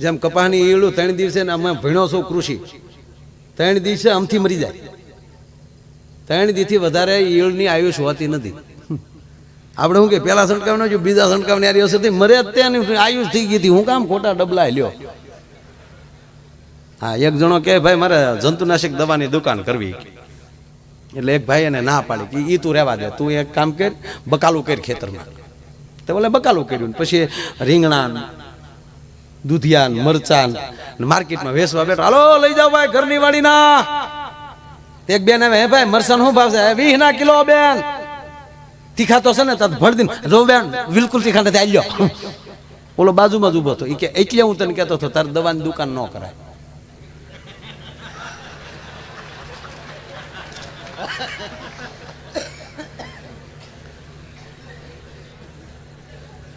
જેમ કપાની ઈયળું ત્રણ દિવસે અમે ભીણો છું કૃષિ. ત્રણ દિવસે આમથી મરી જાય. ત્રણ દીથી વધારે ઈયળની આયુષ હોતી નથી. આપણે શું કે પેલા સણકાવનો જો બીજા સણકાવની આરી હશે મરે અત્યારની આયુષ થઈ ગઈ હતી. હું કામ ખોટા ડબલા લ્યો. હા, એક જણો કે ભાઈ, મારે જંતુનાશક દવાની દુકાન કરવી. એટલે એક ભાઈ એને ના પાડી કે એ તું રહેવા દે. તું એક કામ કર, બકાલું કર ખેતરમાં. તો બોલે, બકાલું કર્યું. પછી રીંગણા દૂધિયાન મરચાન માર્કેટમાં વેચવા બેઠો. હાલો લઈ જાઓ ભાઈ ઘરની વાડીના. એક બેન હવે હે ભાઈ મરચાં શું ભાવ છે? વીસ ના કિલો બેન. તીખા તો છે ને તત ભર દીન જો બેન બિલકુલ તીખા નથી આલ્યો. ઓલો બાજુમાં જ ઊભો હતો એ કે એટલે હું તને કહેતો હતો તારે દવાની દુકાન ન કરાય.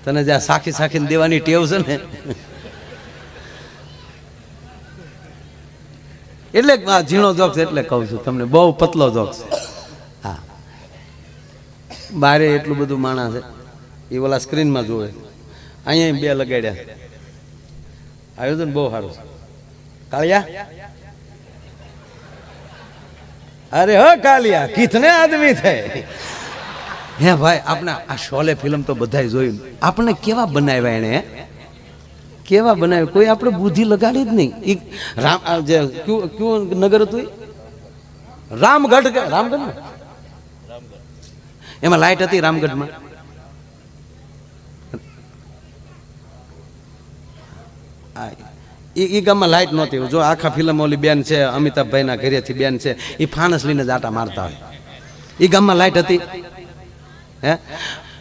તને જ્યાં સાખી સાખીને દેવાની ટેવ છે ને એટલે આ ઝીણો જોક્સ એટલે કહું છું તમને, બહુ પતલો જોક્સ. હા. બારે એટલું બધું માણસ એ ઓલા સ્ક્રીનમાં જોવે અહીંયા બે લગાડ્યા. આયોજન બહુ સારું. કાળિયા? અરે હ કાલિયા કિતને આદમી થાય હે ભાઈ આપણે આ શોલે ફિલ્મ તો બધાય જોયું. આપણે કેવા બનાવ્યા એને? કેવા બનાવ્યો? કોઈ આપણે બુદ્ધિ લગાડી જ નહીં. ઈ રામ જે કયું કયું નગર હતું રામગઢ રામગઢ ને? એમાં લાઈટ હતી રામગઢમાં. એ એ ગામમાં લાઇટ નહોતી. જો આખા ફિલ્મ ઓલી બેન છે, અમિતાભભાઈના ઘરેથી બેન છે, એ ફાણસ લઈને જ આટા મારતા હોય. એ ગામમાં લાઈટ હતી. હે?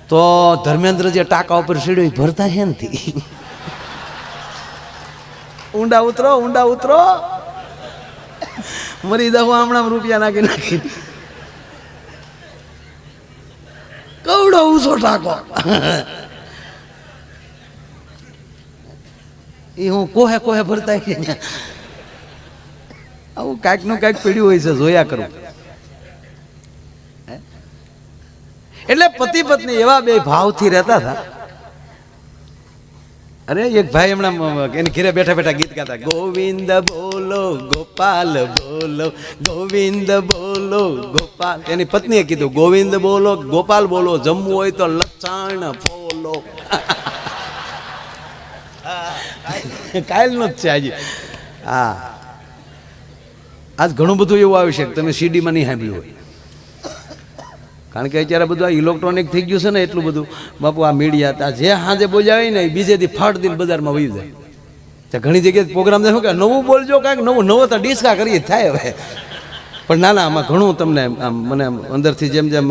તો ધર્મેન્દ્ર જે ટાંકા ઉપર સીડ્યો, એ ભરતા છે નથી. ઊંડા ઉતરો ઊંડા ઉતરો. મરી દઉં હમણાં રૂપિયા નાખી નાખી. કવડો ઊંચો ટાંકો એ હું કોહે કોહે ભરતા આવું કાંઈકનું કાંઈક પીડ્યું હોય છે, જોયા કરું. એટલે પતિ પત્ની એવા બે ભાવથી રહેતા હતા. અરે એક ભાઈ હમણાં એની ઘેરે બેઠા બેઠા ગીત ગાતા ગોવિંદ બોલો ગોપાલ બોલો ગોવિંદ બોલો ગોપાલ. એની પત્નીએ કીધું ગોવિંદ બોલો ગોપાલ બોલો જમવું હોય તો લચાણ બોલો. કાયલનો જ છે આજે. હા. આજ ઘણું બધું એવું આવી છે તમે સીડીમાં નહીં સાંભળ્યું હોય. કારણ કે અત્યારે બધું આ ઇલેક્ટ્રોનિક થઈ ગયું છે ને એટલું બધું. બાપુ, આ મીડિયા હતા જે સાંજે બોલાવે ને એ બીજે દી ફાટ દિન બજારમાં વહી જાય. તો ઘણી જગ્યાએ પ્રોગ્રામ શું કે નવું બોલજો કાંઈક નવું, નવો તો ડિસ્કા કરીએ, થાય હવે. પણ ના ના, આમાં ઘણું તમને આમ મને અંદરથી જેમ જેમ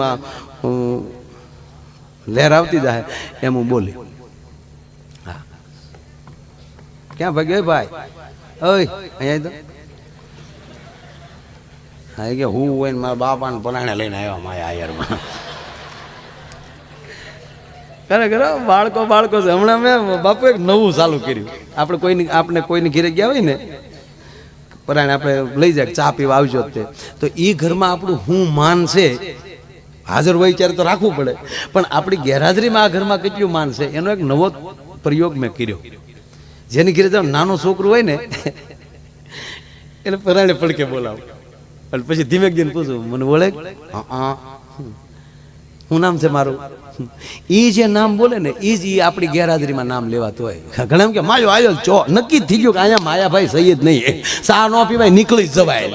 લહેર આવતી જાય, એમ હું બોલી. હા. ક્યાં ભાગ્યો ભાઈ? ઓય, અહીંયા તો. હા, કે હું હોય ને મારા બાપાને પરાણે લઈને આવ્યા મારા આયરમાં. ખરે બાળકો બાળકો છે. હમણાં મેં બાપુ એક નવું ચાલુ કર્યું. આપણે કોઈની આપણે કોઈની ઘેરે ગયા હોય ને પરાણે આપણે લઈ જાય, ચા પીવા આવજો તે. તો એ ઘરમાં આપણું હું માન છે, હાજર હોય ત્યારે તો રાખવું પડે. પણ આપણી ગેરહાજરીમાં આ ઘરમાં કેટલું માન છે, એનો એક નવો પ્રયોગ મેં કર્યો. જેની ઘરે નાનું છોકરું હોય ને, એને પરાણે પડકે બોલાવું. અને પછી ધીમે ધીમે પૂછું, મને બોલે હા નામ છે મારું? એ જે નામ બોલે ને એ જ એ આપણી ગેરહાજરીમાં નામ લેવાતું હોય. ઘણા એમ કે, માયો, આયો ચો નક્કી થઈ ગયું કે અહીંયા માયાભાઈ સહી જ નહીં. સા ન પીવાય, નીકળી જ જવાય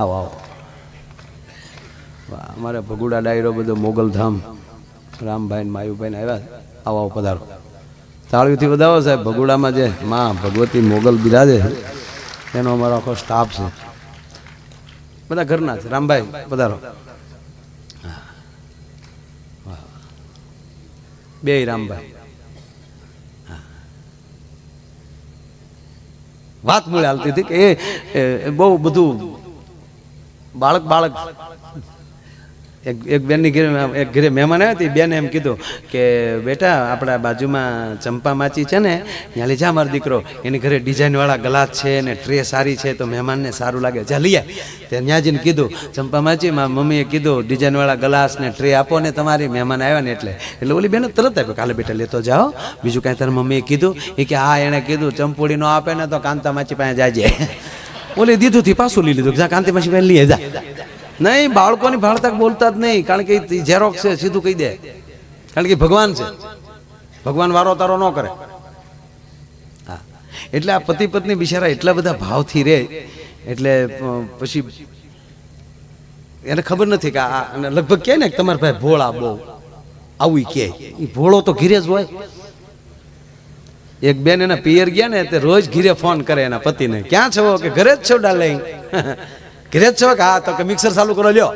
આવો આવો. અમારે ભગુડા ડાયરો બધો મોગલધામ રામભાઈ માયુભાઈ આવ્યા. આવો આવો પધારો. તાળીઓથી વધાવો સાહેબ, ભગુડામાં જે માં ભગવતી મોગલ બિરાજે એનો અમારો આખો સ્ટાફ છે. બધા ઘરના છે રામભાઈ પધારો. બે રામભાઈ. વાત મળે હાલતી હતી કે એ બહુ બધું બાળક બાળક એક એક બેનની ઘરે એક ઘરે મહેમાન આવ્યા હતી બેને એમ કીધું કે, બેટા, આપણા બાજુમાં ચંપા માચી છે ને, ત્યાં લઈ જા મારો દીકરો. એની ઘરે ડિઝાઇનવાળા ગ્લાસ છે ને ટ્રે સારી છે, તો મહેમાનને સારું લાગે. જા, લઈ ત્યાં ત્યાં જઈને કીધું, ચંપા માચી, મારા મમ્મીએ કીધું ડિઝાઇનવાળા ગ્લાસ ને ટ્રે આપો ને તમારી, મહેમાન આવ્યા ને એટલે. એટલે ઓલી બેને તરત આપ્યો કાલે બેટા, લેતો જાઓ બીજું કાંઈ તારી મમ્મીએ કીધું, એ કે, હા, એણે કીધું ચંપુડી નો આપે ને તો કાંતા માચી પાસે જાજે. ઓલી દીધું થી પાછું લઈ લીધું જા, કાંતિ માછી પાસે લઈએ જા. નહીં, બાળકોની ભાળતા બોલતા જ નહીં, કારણ કે ઝેરોક્સ છે, સીધું કહી દે. કારણ કે ભગવાન છે. ભગવાન વારો તારો ન કરે. હા. એટલે આ પતિ પત્ની બિચારા એટલા બધા ભાવથી રહે એટલે પછી એને ખબર નથી કે આ લગભગ કહે ને કે તમારા ભાઈ ભોળા બહુ. આવું કે એ ભોળો તો ઘીરે જ હોય. એક બેન એના પિયર ગયા ને, તે રોજ ઘીરે ફોન કરે એના પતિને. ક્યાં છો? કે ઘરે જ છો, ડાર્લિંગ? ઘરે જ છો કે હા તો કે મિક્સર ચાલુ કરો, લ્યો.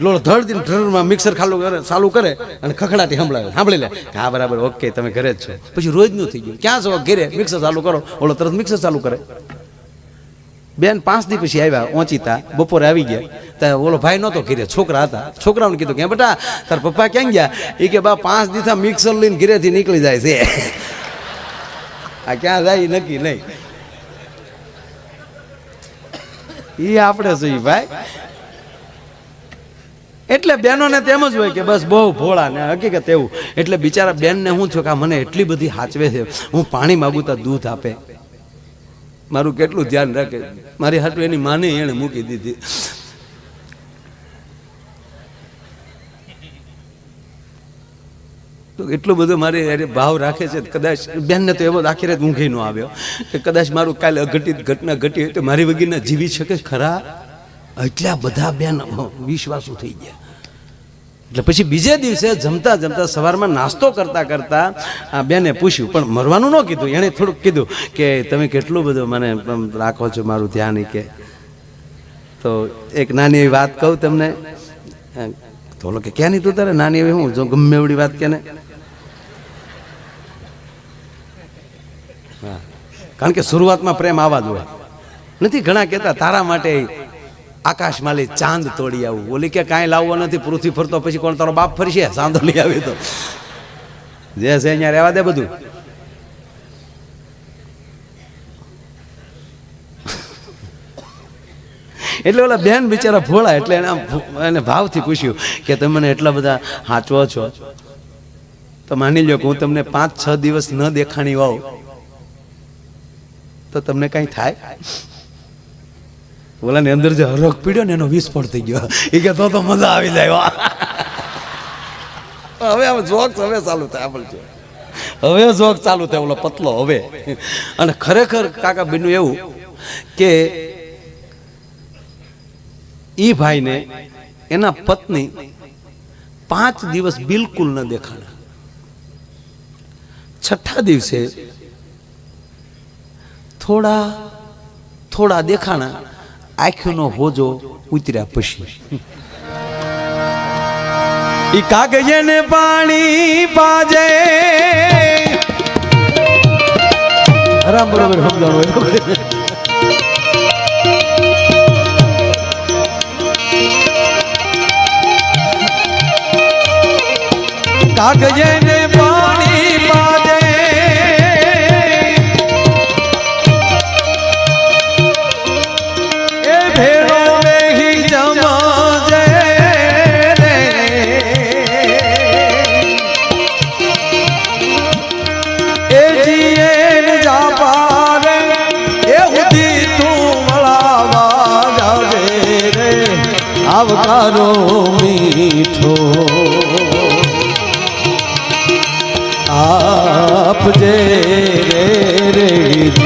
લોલો ધડ દિન ડ્રરમાં મિક્સર ખાલુ કરે, ચાલુ કરે અને ખખડાટી સંભળાવે. સાંભળી લે. હા, બરાબર ઓકે તમે ઘરે જ છો. પછી રોજનું થઈ ગયું. ક્યાં છો? ઘરે મિક્સર ચાલુ કરો. ઓલો તરત મિક્સર ચાલુ કરે. બેન, પાંચ દી પછી આવ્યા, ઓંચીતા. બપોરે આવી ગયા. ત્યાં ઓલો ભાઈ નહોતો ઘીરે, છોકરા હતા. છોકરાઓને કીધું કે બેટા, તાર પપ્પા ક્યાં ગયા? એ કે, બા, પાંચ દીથા મિક્સર લઈને ઘીરેથી નીકળી જાય છે. આ ક્યાં જાય નક્કી નહીં. એ આપણે છીએ ભાઈ. એટલે બહેનોને તેમ જ હોય કે બસ બહુ ભોળા ને હકીકત એવું. એટલે બિચારા બેનને હું થયું કે મને એટલી બધી હાચવે છે. હું પાણી માગું તો દૂધ આપે. મારું કેટલું ધ્યાન રાખે. મારી હાટું એની માને એણે મૂકી દીધી. તો એટલો બધો મારે હારે ભાવ રાખે છે કદાચ બેનને તો એવો આખી રાત ઊંઘી ન આવ્યો કે કદાચ મારું કાલે અઘટિત ઘટના ઘટી હોય તો મારી વગીરના જીવી શકે ખરા? એટલા બધા બેન વિશ્વાસુ થઈ ગયા. એટલે પછી બીજે દિવસે જમતા જમતા સવારમાં નાસ્તો કરતા કરતા આ બેને પૂછ્યું, પણ મરવાનું ન કીધું? એણે થોડુંક કીધું કે, તમે કેટલું બધું મને રાખો છો મારું ધ્યાન કે. તો એક નાની એવી વાત કહું તમને. તો કે, ક્યાં નહીં તું તારે? નાની એવી હું, જો ગમે એવડી વાત કે ને? કારણ કે શરૂઆતમાં પ્રેમ આવા જ હોય. નથી, ઘણા કહેતા, તારા માટે આકાશ માલી ચાંદ તોડી આવું. ઓલી કે, કાંઈ લાવવો નથી, પૃથ્વી ફરતો, પછી કોણ તારો બાપ ફરશે? ચાંદો લઈ આવી તો. જે છે, અહીંયા રહેવા દે બધું. એટલે ઓલા બેન બિચારા ભોળા, એટલે એને એને ભાવથી પૂછ્યું કે, તમે મને એટલા બધા હાચવો છો? તો માની લો કે હું તમને પાંચ છ દિવસ ન દેખાણી હોઉં તો તમને કઈ થાય? ઓલાની અંદર જે હરખ પીડ્યો ને એનો વિસ્ફોટ થઈ ગયો. એ કે તો તો મજા આવી જાય હવે હવે જોક્સ હવે ચાલુ થાય આપણે હવે જોક ચાલુ થાય ઓલો પતલો હવે. અને ખરેખર કાકા બીનું એવું કે એ ભાઈને એના પત્ની પાંચ દિવસ બિલકુલ ન દેખાણા. છઠ્ઠા દિવસે થોડા થોડા દેખાણા, આંખનો હોજો ઉતર્યા પછી ઈ કાગજને પાણી પાજે રામ બરોબર સમજાણું હોય. કાગજને આવકારો મીઠો. આપજે રે રે.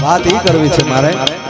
વાત એ કરવી છે મારે